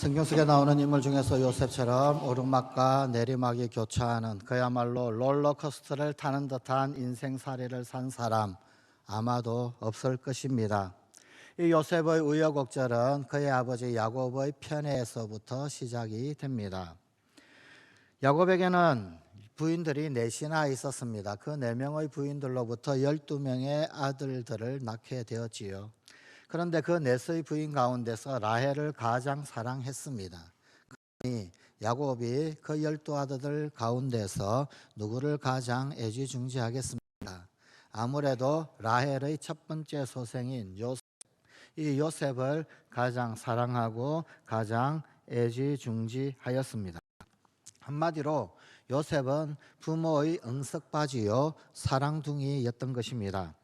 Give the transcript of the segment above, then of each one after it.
성경 속에 나오는 인물 중에서 요셉처럼 오르막과 내리막이 교차하는 그야말로 롤러코스터를 타는 듯한 인생살이를 산 사람 아마도 없을 것입니다. 이 요셉의 우여곡절은 그의 아버지 야곱의 편애에서부터 시작이 됩니다. 야곱에게는 부인들이 넷이나 있었습니다. 그 네 명의 부인들로부터 열두 명의 아들들을 낳게 되었지요. 그런데 그 넷의 부인 가운데서 라헬을 가장 사랑했습니다. 그러니 야곱이 그 열두 아들들 가운데서 누구를 가장 애지중지하겠습니까? 아무래도 라헬의 첫 번째 소생인 요셉, 이 요셉을 가장 사랑하고 가장 애지중지하였습니다. 한마디로 요셉은 부모의 응석바지요 사랑둥이였던 것입니다.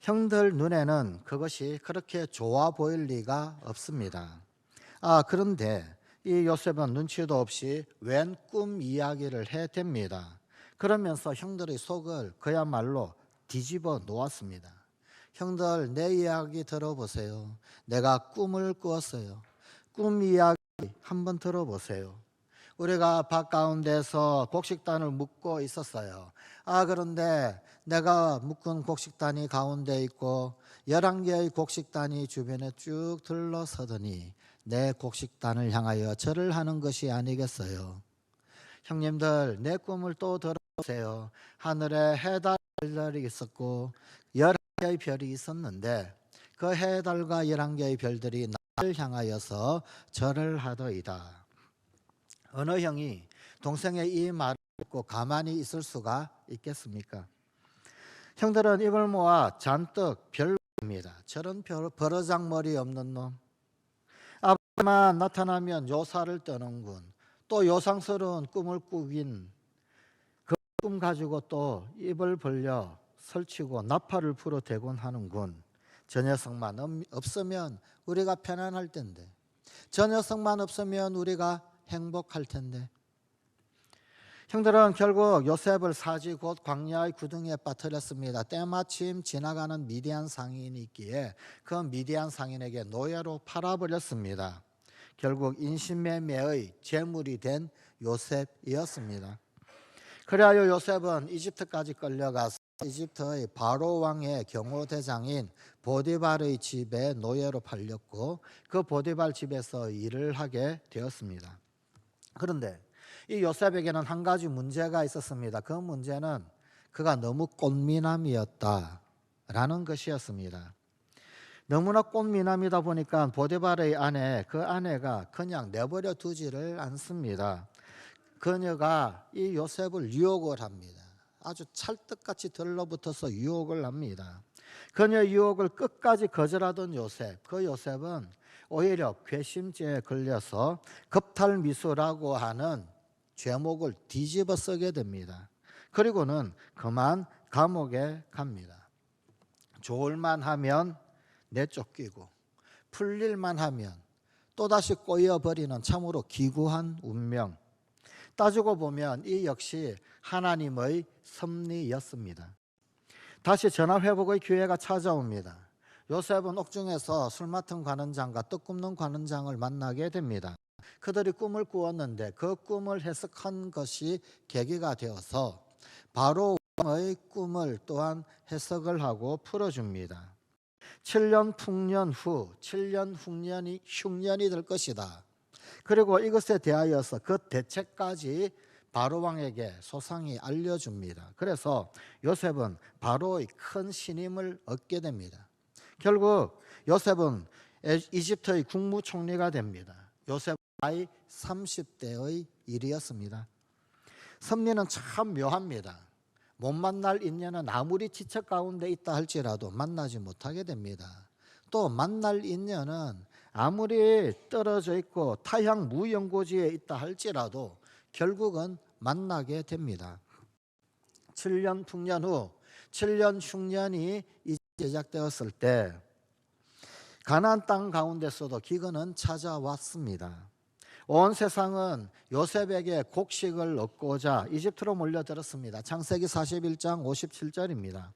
형들 눈에는 그것이 그렇게 좋아 보일 리가 없습니다. 아, 그런데 이 요셉은 눈치도 없이 웬 꿈 이야기를 해댑니다. 그러면서 형들의 속을 그야말로 뒤집어 놓았습니다. 형들, 내 이야기 들어보세요. 내가 꿈을 꾸었어요. 꿈 이야기 한번 들어보세요. 우리가 밭 가운데서 곡식단을 묶고 있었어요. 아, 그런데 내가 묶은 곡식단이 가운데 있고 열한 개의 곡식단이 주변에 쭉 둘러서더니 내 곡식단을 향하여 절을 하는 것이 아니겠어요. 형님들, 내 꿈을 또 들어보세요. 하늘에 해달들이 있었고 열한 개의 별이 있었는데 그 해달과 열한 개의 별들이 나를 향하여서 절을 하더이다. 어느 형이 동생의 이 말을 듣고 가만히 있을 수가 있겠습니까? 형들은 입을 모아 잔뜩 별로입니다. 저런 별- 버러장머리 없는 놈. 아버지만 나타나면 요사를 떠는군. 또 요상스러운 꿈을 꾸긴 그 꿈 가지고 또 입을 벌려 설치고 나팔을 불어대곤 하는군. 저 녀석만 없- 없으면 우리가 편안할 텐데. 저 녀석만 없으면 우리가 행복할 텐데. 형들은 결국 요셉을 사지 곧 광야의 구덩이에 빠뜨렸습니다. 때마침 지나가는 미디안 상인이 있기에 그 미디안 상인에게 노예로 팔아버렸습니다. 결국 인신매매의 제물이 된 요셉이었습니다. 그리하여 요셉은 이집트까지 끌려가서 이집트의 바로 왕의 경호대장인 보디발의 집에 노예로 팔렸고 그 보디발 집에서 일을 하게 되었습니다. 그런데 이 요셉에게는 한 가지 문제가 있었습니다. 그 문제는 그가 너무 꽃미남이었다라는 것이었습니다. 너무나 꽃미남이다 보니까 보디발의 아내, 그 아내가 그냥 내버려 두지를 않습니다. 그녀가 이 요셉을 유혹을 합니다. 아주 찰떡같이 들러붙어서 유혹을 합니다. 그녀 유혹을 끝까지 거절하던 요셉, 그 요셉은 오히려 괘씸죄에 걸려서 겁탈미수라고 하는 죄목을 뒤집어 쓰게 됩니다. 그리고는 그만 감옥에 갑니다. 좋을만 하면 내쫓기고 풀릴만 하면 또다시 꼬여버리는 참으로 기구한 운명. 따지고 보면 이 역시 하나님의 섭리였습니다. 다시 전화 회복의 기회가 찾아옵니다. 요셉은 옥중에서 술 맡은 관원장과 떡 굽는 관원장을 만나게 됩니다. 그들이 꿈을 꾸었는데 그 꿈을 해석한 것이 계기가 되어서 바로 왕의 꿈을 또한 해석을 하고 풀어줍니다. 7년 풍년 후 7년 흉년이 흉년이 될 것이다. 그리고 이것에 대하여서 그 대책까지 바로 왕에게 소상히 알려줍니다. 그래서 요셉은 바로의 큰 신임을 얻게 됩니다. 결국 요셉은 이집트의 국무총리가 됩니다. 요셉 나이 30대의 일이었습니다. 섭리는 참 묘합니다. 못 만날 인연은 아무리 지척 가운데 있다 할지라도 만나지 못하게 됩니다. 또 만날 인연은 아무리 떨어져 있고 타향 무연고지에 있다 할지라도 결국은 만나게 됩니다. 7년 풍년 후 7년 흉년이 제작되었을 때 가나안 땅 가운데서도 기근은 찾아왔습니다. 온 세상은 요셉에게 곡식을 얻고자 이집트로 몰려들었습니다. 창세기 41장 57절입니다.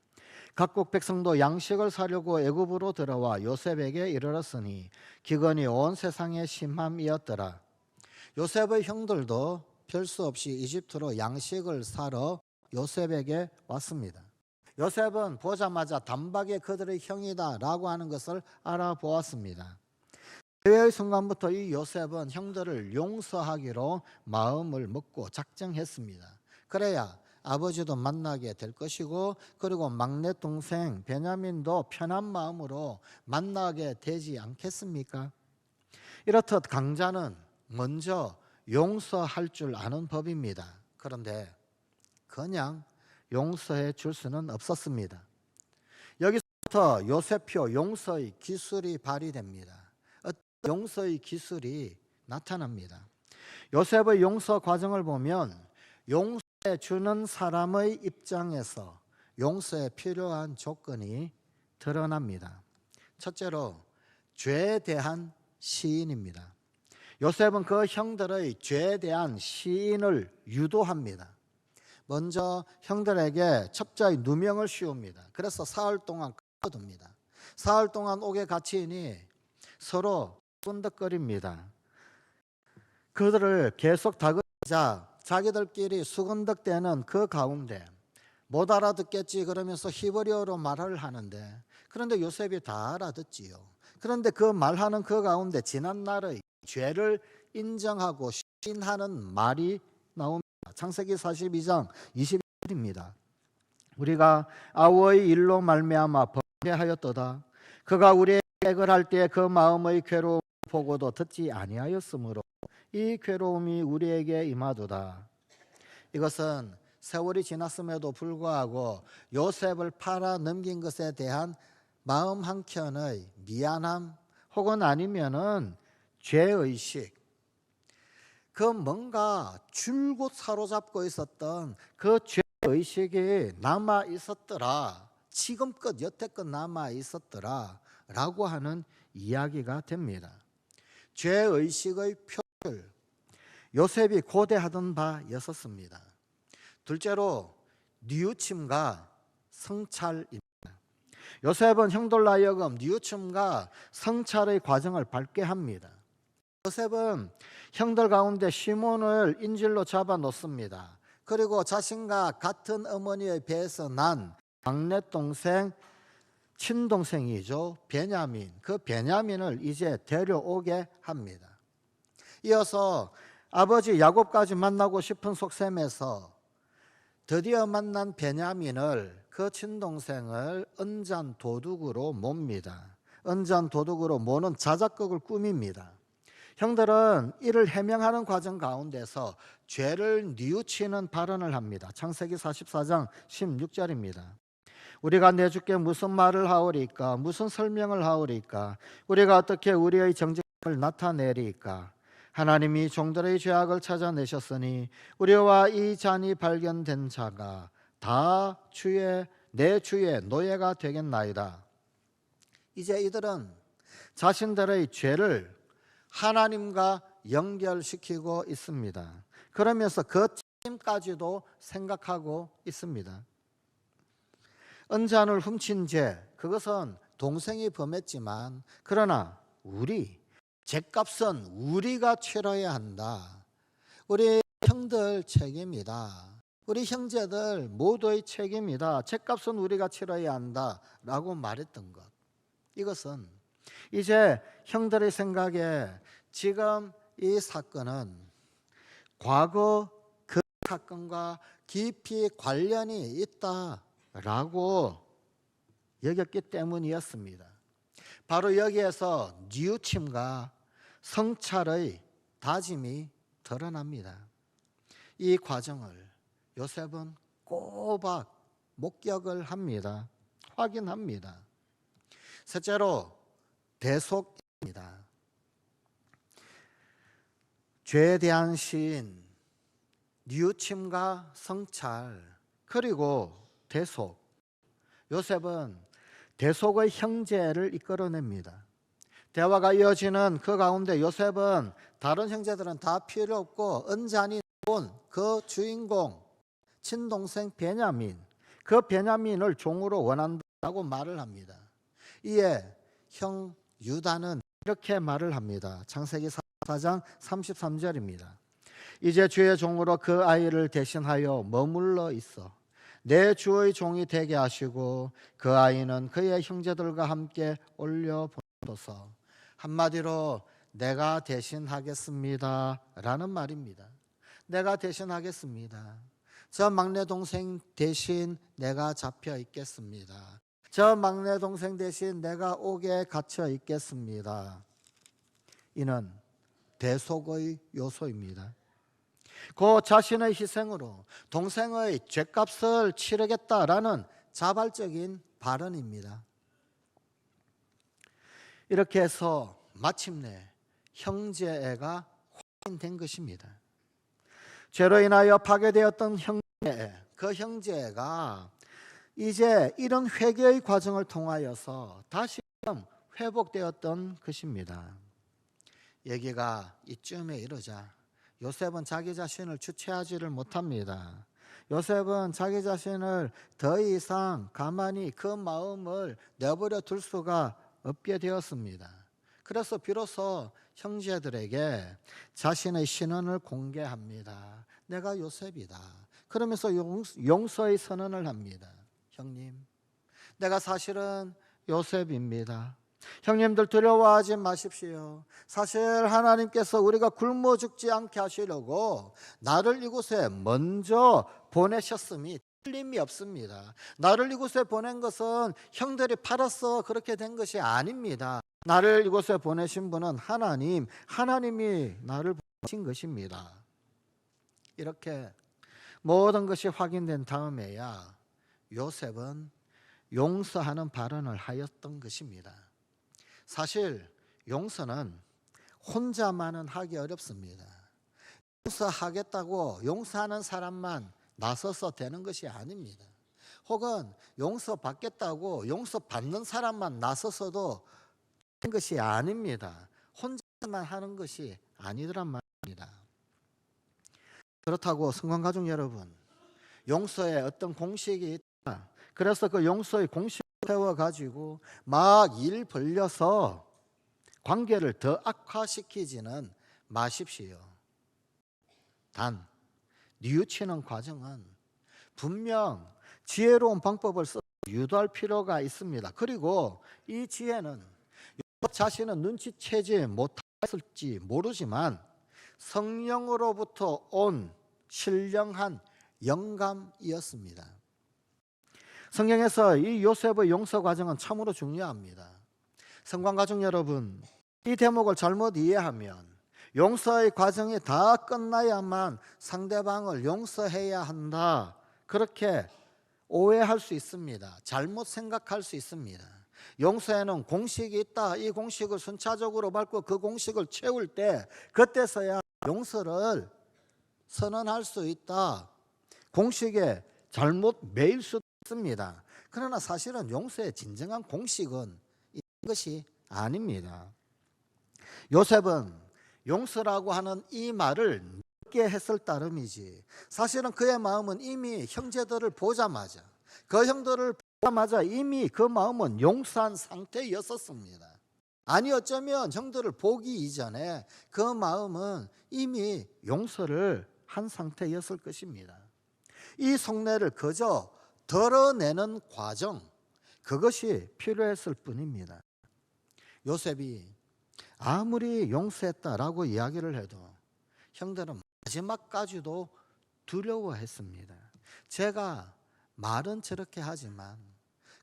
각국 백성도 양식을 사려고 애굽으로 들어와 요셉에게 이르렀으니 기근이 온 세상에 심함이었더라. 요셉의 형들도 별 수 없이 이집트로 양식을 사러 요셉에게 왔습니다. 요셉은 보자마자 단박에 그들의 형이다라고 하는 것을 알아보았습니다. 대회의 순간부터 이 요셉은 형들을 용서하기로 마음을 먹고 작정했습니다. 그래야 아버지도 만나게 될 것이고 그리고 막내 동생 베냐민도 편한 마음으로 만나게 되지 않겠습니까? 이렇듯 강자는 먼저 용서할 줄 아는 법입니다. 그런데 그냥 용서해 줄 수는 없었습니다. 여기서부터 요셉표 용서의 기술이 발휘됩니다. 용서의 기술이 나타납니다. 요셉의 용서 과정을 보면 용서해 주는 사람의 입장에서 용서에 필요한 조건이 드러납니다. 첫째로 죄에 대한 시인입니다. 요셉은 그 형들의 죄에 대한 시인을 유도합니다. 먼저 형들에게 첩자의 누명을 씌웁니다. 그래서 사흘 동안 가둬둡니다. 사흘 동안 옥에 갇히니 서로 수근덕거립니다. 그들을 계속 다그자 자기들끼리 수근덕대는 그 가운데 못 알아듣겠지 그러면서 히브리어로 말을 하는데 그런데 요셉이 다 알아듣지요. 그런데 그 말하는 그 가운데 지난 날의 죄를 인정하고 시인하는 말이 나옵니다. 창세기 42장 21절입니다. 우리가 아우의 일로 말미암아 범죄하였도다. 그가 우리의 깨을 할 때 그 마음의 괴로움 보고도 듣지 아니하였으므로 이 괴로움이 우리에게 임하도다. 이것은 세월이 지났음에도 불구하고 요셉을 팔아 넘긴 것에 대한 마음 한켠의 미안함 혹은 아니면은 죄의식 그 뭔가 줄곧 사로잡고 있었던 그 죄의식이 남아 있었더라. 지금껏 여태껏 남아 있었더라. 라고 하는 이야기가 됩니다. 죄의식의 표를 요셉이 고대하던 바였었습니다. 둘째로 뉘우침과 성찰입니다. 요셉은 형들 나여금 뉘우침과 성찰의 과정을 밟게 합니다. 요셉은 형들 가운데 시몬을 인질로 잡아 놓습니다. 그리고 자신과 같은 어머니의 배에서 난 막내 동생 친동생이죠. 베냐민. 그 베냐민을 이제 데려오게 합니다. 이어서 아버지 야곱까지 만나고 싶은 속셈에서 드디어 만난 베냐민을 그 친동생을 은잔 도둑으로 몹니다. 은잔 도둑으로 모는 자작극을 꾸밉니다. 형들은 이를 해명하는 과정 가운데서 죄를 뉘우치는 발언을 합니다. 창세기 44장 16절입니다. 우리가 내 주께 무슨 말을 하오리까? 무슨 설명을 하오리까? 우리가 어떻게 우리의 정직을 나타내리까? 하나님이 종들의 죄악을 찾아내셨으니 우리와 이 잔이 발견된 자가 다 주의 내 주의 노예가 되겠나이다. 이제 이들은 자신들의 죄를 하나님과 연결시키고 있습니다. 그러면서 그 책임까지도 생각하고 있습니다. 은잔을 훔친 죄, 그것은 동생이 범했지만, 그러나 우리, 죄값은 우리가 치러야 한다. 우리 형들 책임이다. 우리 형제들 모두의 책임이다. 죄값은 우리가 치러야 한다. 라고 말했던 것. 이것은 이제 형들의 생각에 지금 이 사건은 과거 그 사건과 깊이 관련이 있다라고 여겼기 때문이었습니다. 바로 여기에서 뉘우침과 성찰의 다짐이 드러납니다. 이 과정을 요셉은 꼬박 목격을 합니다. 확인합니다. 셋째로 대속입니다. 죄에 대한 시인, 뉘우침과 성찰, 그리고 대속. 요셉은 대속의 형제를 이끌어냅니다. 대화가 이어지는 그 가운데 요셉은 다른 형제들은 다 필요 없고 은잔이 온그 주인공 친동생 베냐민 그 베냐민을 종으로 원한다고 말을 합니다. 이에 형 유다는 이렇게 말을 합니다. 창세기 4장 33절입니다. 이제 주의 종으로 그 아이를 대신하여 머물러 있어 내 주의 종이 되게 하시고 그 아이는 그의 형제들과 함께 올려 보소서. 한마디로 내가 대신하겠습니다라는 말입니다. 내가 대신하겠습니다. 저 막내 동생 대신 내가 잡혀 있겠습니다. 저 막내 동생 대신 내가 옥에 갇혀 있겠습니다. 이는 대속의 요소입니다. 그 자신의 희생으로 동생의 죄값을 치르겠다라는 자발적인 발언입니다. 이렇게 해서 마침내 형제애가 확인된 것입니다. 죄로 인하여 파괴되었던 형제, 그 형제가 이제 이런 회개의 과정을 통하여서 다시금 회복되었던 것입니다. 얘기가 이쯤에 이르자 요셉은 자기 자신을 주체하지를 못합니다. 요셉은 자기 자신을 더 이상 가만히 그 마음을 내버려 둘 수가 없게 되었습니다. 그래서 비로소 형제들에게 자신의 신원을 공개합니다. 내가 요셉이다. 그러면서 용서의 선언을 합니다. 형님, 내가 사실은 요셉입니다. 형님들 두려워하지 마십시오. 사실 하나님께서 우리가 굶어 죽지 않게 하시려고 나를 이곳에 먼저 보내셨음이 틀림이 없습니다. 나를 이곳에 보낸 것은 형들이 팔아서 그렇게 된 것이 아닙니다. 나를 이곳에 보내신 분은 하나님, 하나님이 나를 보내신 것입니다. 이렇게 모든 것이 확인된 다음에야 요셉은 용서하는 발언을 하였던 것입니다. 사실 용서는 혼자만은 하기 어렵습니다. 용서하겠다고 용서하는 사람만 나서서 되는 것이 아닙니다. 혹은 용서 받겠다고 용서 받는 사람만 나서서도 되는 것이 아닙니다. 혼자만 하는 것이 아니더란 말입니다. 그렇다고 성관가족 여러분, 용서에 어떤 공식이. 그래서 그 용서의 공식을 세워 가지고 막 일 벌려서 관계를 더 악화시키지는 마십시오. 단, 뉘우치는 과정은 분명 지혜로운 방법을 써 유도할 필요가 있습니다. 그리고 이 지혜는 자신은 눈치채지 못했을지 모르지만 성령으로부터 온 신령한 영감이었습니다. 성경에서 이 요셉의 용서 과정은 참으로 중요합니다. 성관 가족 여러분, 이 대목을 잘못 이해하면 용서의 과정이 다 끝나야만 상대방을 용서해야 한다. 그렇게 오해할 수 있습니다. 잘못 생각할 수 있습니다. 용서에는 공식이 있다. 이 공식을 순차적으로 밟고 그 공식을 채울 때 그때서야 용서를 선언할 수 있다. 공식에 잘못 매일 수도 있습니다. 그러나 사실은 용서의 진정한 공식은 이것이 아닙니다. 요셉은 용서라고 하는 이 말을 늦게 했을 따름이지. 사실은 그의 마음은 이미 형제들을 보자마자 그 형들을 보자마자 이미 그 마음은 용서한 상태였었습니다. 아니 어쩌면 형들을 보기 이전에 그 마음은 이미 용서를 한 상태였을 것입니다. 이 속내를 그저 덜어내는 과정 그것이 필요했을 뿐입니다. 요셉이 아무리 용서했다라고 이야기를 해도 형들은 마지막까지도 두려워했습니다. 제가 말은 저렇게 하지만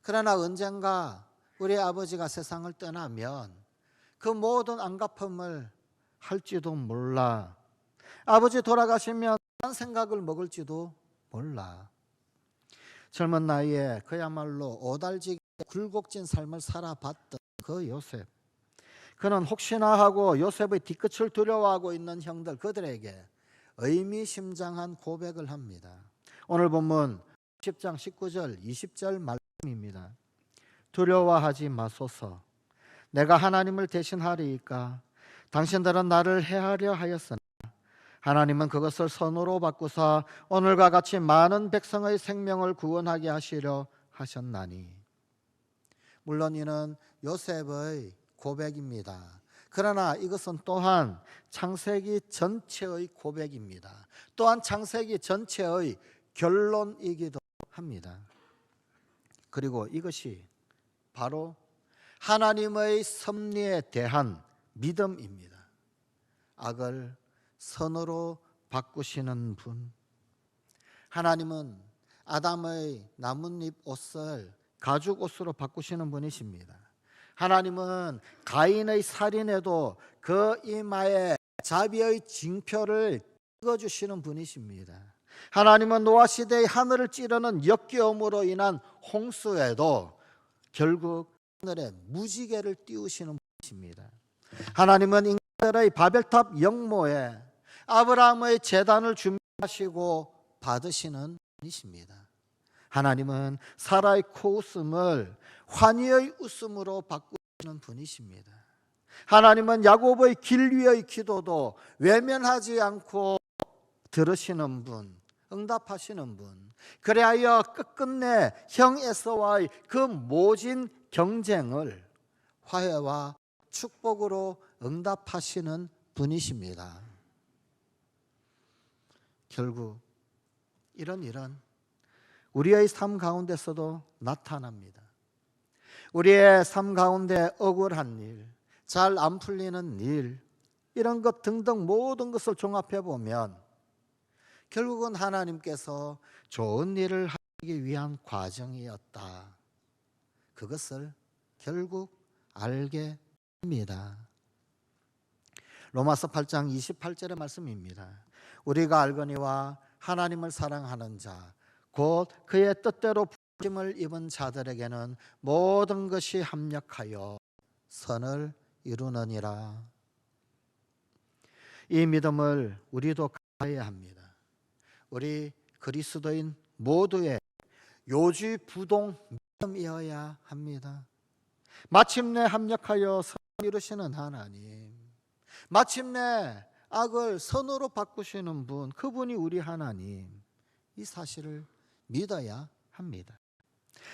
그러나 언젠가 우리 아버지가 세상을 떠나면 그 모든 안갚음을 할지도 몰라. 아버지 돌아가시면 딴 생각을 먹을지도 몰라. 젊은 나이에 그야말로 오달지게 굴곡진 삶을 살아봤던 그 요셉. 그는 혹시나 하고 요셉의 뒤끝을 두려워하고 있는 형들 그들에게 의미심장한 고백을 합니다. 오늘 본문 10장 19절 20절 말씀입니다. 두려워하지 마소서. 내가 하나님을 대신하리이까 당신들은 나를 해하려 하였으나 하나님은 그것을 선으로 바꾸사 오늘과 같이 많은 백성의 생명을 구원하게 하시려 하셨나니 물론 이는 요셉의 고백입니다. 그러나 이것은 또한 창세기 전체의 고백입니다. 또한 창세기 전체의 결론이기도 합니다. 그리고 이것이 바로 하나님의 섭리에 대한 믿음입니다. 악을 선으로 바꾸시는 분. 하나님은 아담의 나뭇잎 옷을 가죽 옷으로 바꾸시는 분이십니다. 하나님은 가인의 살인에도 그 이마에 자비의 징표를 찍어주시는 분이십니다. 하나님은 노아 시대의 하늘을 찌르는 역겨움으로 인한 홍수에도 결국 하늘에 무지개를 띄우시는 분이십니다. 하나님은 인간들의 바벨탑 영모에 아브라함의 재단을 준비하시고 받으시는 분이십니다. 하나님은 사라의 코웃음을 환희의 웃음으로 바꾸시는 분이십니다. 하나님은 야곱의 길 위의 기도도 외면하지 않고 들으시는 분, 응답하시는 분. 그래하여 끝끝내 형 에서와의 그 모진 경쟁을 화해와 축복으로 응답하시는 분이십니다. 결국 이런 일은 우리의 삶 가운데서도 나타납니다. 우리의 삶 가운데 억울한 일, 잘 안 풀리는 일, 이런 것 등등 모든 것을 종합해 보면 결국은 하나님께서 좋은 일을 하기 위한 과정이었다. 그것을 결국 알게 됩니다. 로마서 8장 28절의 말씀입니다. 우리가 알거니와 하나님을 사랑하는 자, 곧 그의 뜻대로 부름을 입은 자들에게는 모든 것이 합력하여 선을 이루느니라. 이 믿음을 우리도 가야 합니다. 우리 그리스도인 모두의 요지부동 믿음이어야 합니다. 마침내 합력하여 선 이루시는 하나님, 마침내 악을 선으로 바꾸시는 분, 그분이 우리 하나님, 이 사실을 믿어야 합니다.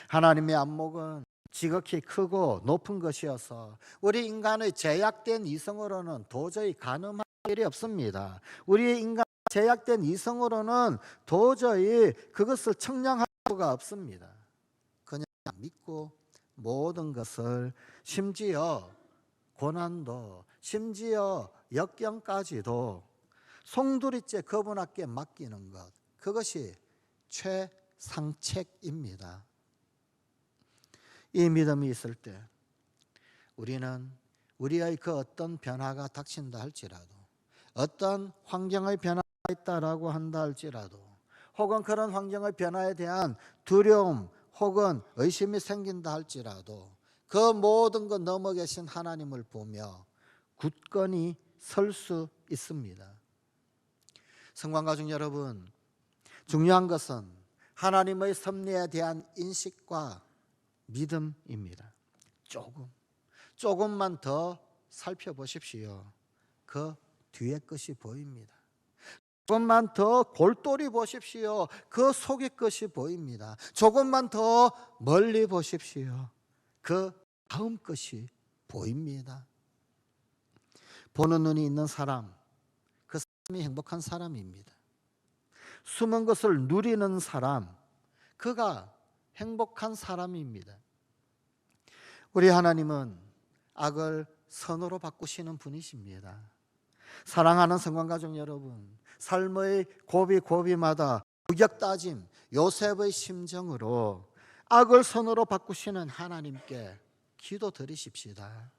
하나님의 안목은 지극히 크고 높은 것이어서 우리 인간의 제약된 이성으로는 도저히 가늠할 일이 없습니다. 우리 인간 제약된 이성으로는 도저히 그것을 청량할 수가 없습니다. 그냥 믿고 모든 것을 심지어 고난도 심지어 역경까지도 송두리째 그분께 맡기는 것 그것이 최상책입니다. 이 믿음이 있을 때 우리는 우리의 그 어떤 변화가 닥친다 할지라도 어떤 환경의 변화가 있다라고 한다 할지라도 혹은 그런 환경의 변화에 대한 두려움 혹은 의심이 생긴다 할지라도 그 모든 것 넘어 계신 하나님을 보며 굳건히 설 수 있습니다. 성관 가족 여러분, 중요한 것은 하나님의 섭리에 대한 인식과 믿음입니다. 조금, 조금만 더 살펴보십시오. 그 뒤에 것이 보입니다. 조금만 더 골똘히 보십시오. 그 속의 것이 보입니다. 조금만 더 멀리 보십시오. 그 다음 것이 보입니다. 보는 눈이 있는 사람, 그 사람이 행복한 사람입니다. 숨은 것을 누리는 사람, 그가 행복한 사람입니다. 우리 하나님은 악을 선으로 바꾸시는 분이십니다. 사랑하는 성관가족 여러분, 삶의 고비 고비마다 무격따짐 요셉의 심정으로 악을 선으로 바꾸시는 하나님께 기도 드리십시다.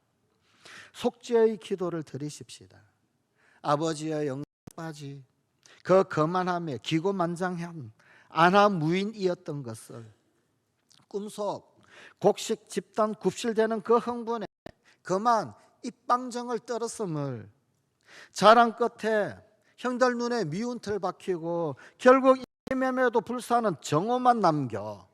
속죄의 기도를 드리십시다. 아버지의 영까지 그 거만함에 기고만장한 아나 무인이었던 것을 꿈속 곡식 집단 굽실되는 그 흥분에 그만 입방정을 떨었음을 자랑 끝에 형들 눈에 미운 틀 박히고 결국 이매매도 불사는 정오만 남겨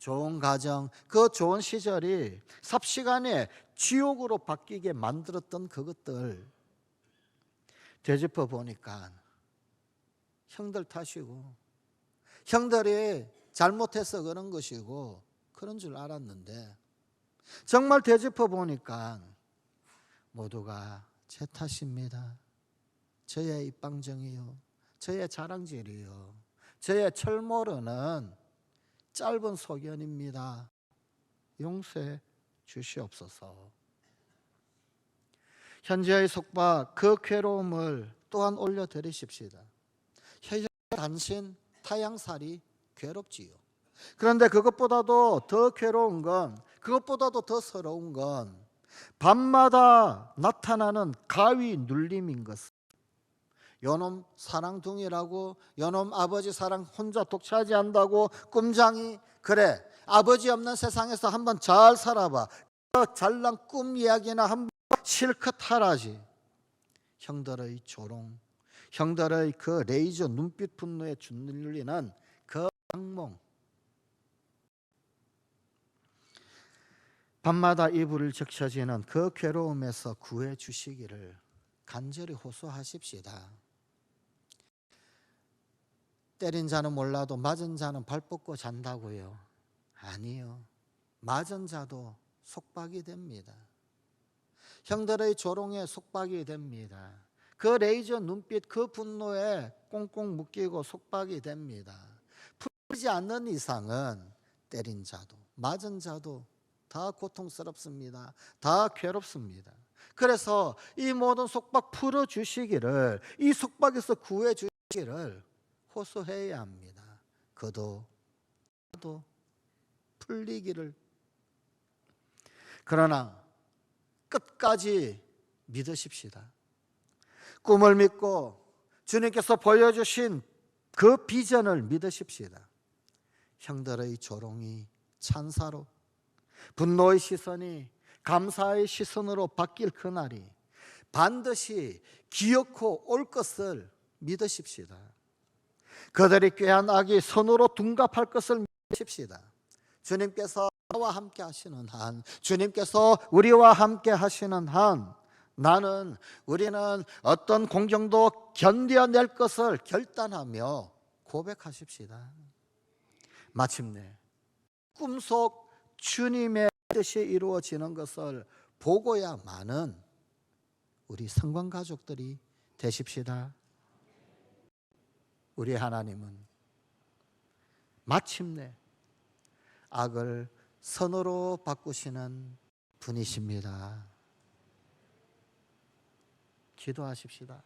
좋은 가정 그 좋은 시절이 삽시간에 지옥으로 바뀌게 만들었던 그것들 되짚어 보니까 형들 탓이고 형들이 잘못해서 그런 것이고 그런 줄 알았는데 정말 되짚어 보니까 모두가 제 탓입니다. 저의 입방정이요. 저의 자랑질이요. 저의 철모르는 짧은 소견입니다. 용서해 주시옵소서. 현재의 속박 그 괴로움을 또한 올려드리십시다. 현재 단신 타양살이 괴롭지요. 그런데 그것보다도 더 괴로운 건 그것보다도 더 서러운 건 밤마다 나타나는 가위 눌림인 것. 요놈 사랑둥이라고 요놈 아버지 사랑 혼자 독차지 한다고 꿈장이 그래. 아버지 없는 세상에서 한번 잘 살아봐. 그 잘난 꿈 이야기나 한번 실컷 하라지. 형들의 조롱 형들의 그 레이저 눈빛 분노에 짓눌리는 그 악몽. 밤마다 이불을 적셔지는 그 괴로움에서 구해 주시기를 간절히 호소하십시다. 때린 자는 몰라도 맞은 자는 발 뻗고 잔다고요. 아니요. 맞은 자도 속박이 됩니다. 형들의 조롱에 속박이 됩니다. 그 레이저 눈빛 그 분노에 꽁꽁 묶이고 속박이 됩니다. 풀지 않는 이상은 때린 자도 맞은 자도 다 고통스럽습니다. 다 괴롭습니다. 그래서 이 모든 속박 풀어 주시기를 이 속박에서 구해 주시기를 호소해야 합니다. 그도 도 풀리기를 그러나 끝까지 믿으십시다. 꿈을 믿고 주님께서 보여주신 그 비전을 믿으십시다. 형들의 조롱이 찬사로 분노의 시선이 감사의 시선으로 바뀔 그날이 반드시 기어코 올 것을 믿으십시다. 그들이 꾀한 악이 손으로 둔갑할 것을 믿으십시다. 주님께서 나와 함께 하시는 한, 주님께서 우리와 함께 하시는 한, 나는 우리는 어떤 공경도 견뎌낼 것을 결단하며 고백하십시다. 마침내 꿈속 주님의 뜻이 이루어지는 것을 보고야만은 우리 성관 가족들이 되십시다. 우리 하나님은 마침내 악을 선으로 바꾸시는 분이십니다. 기도하십시다.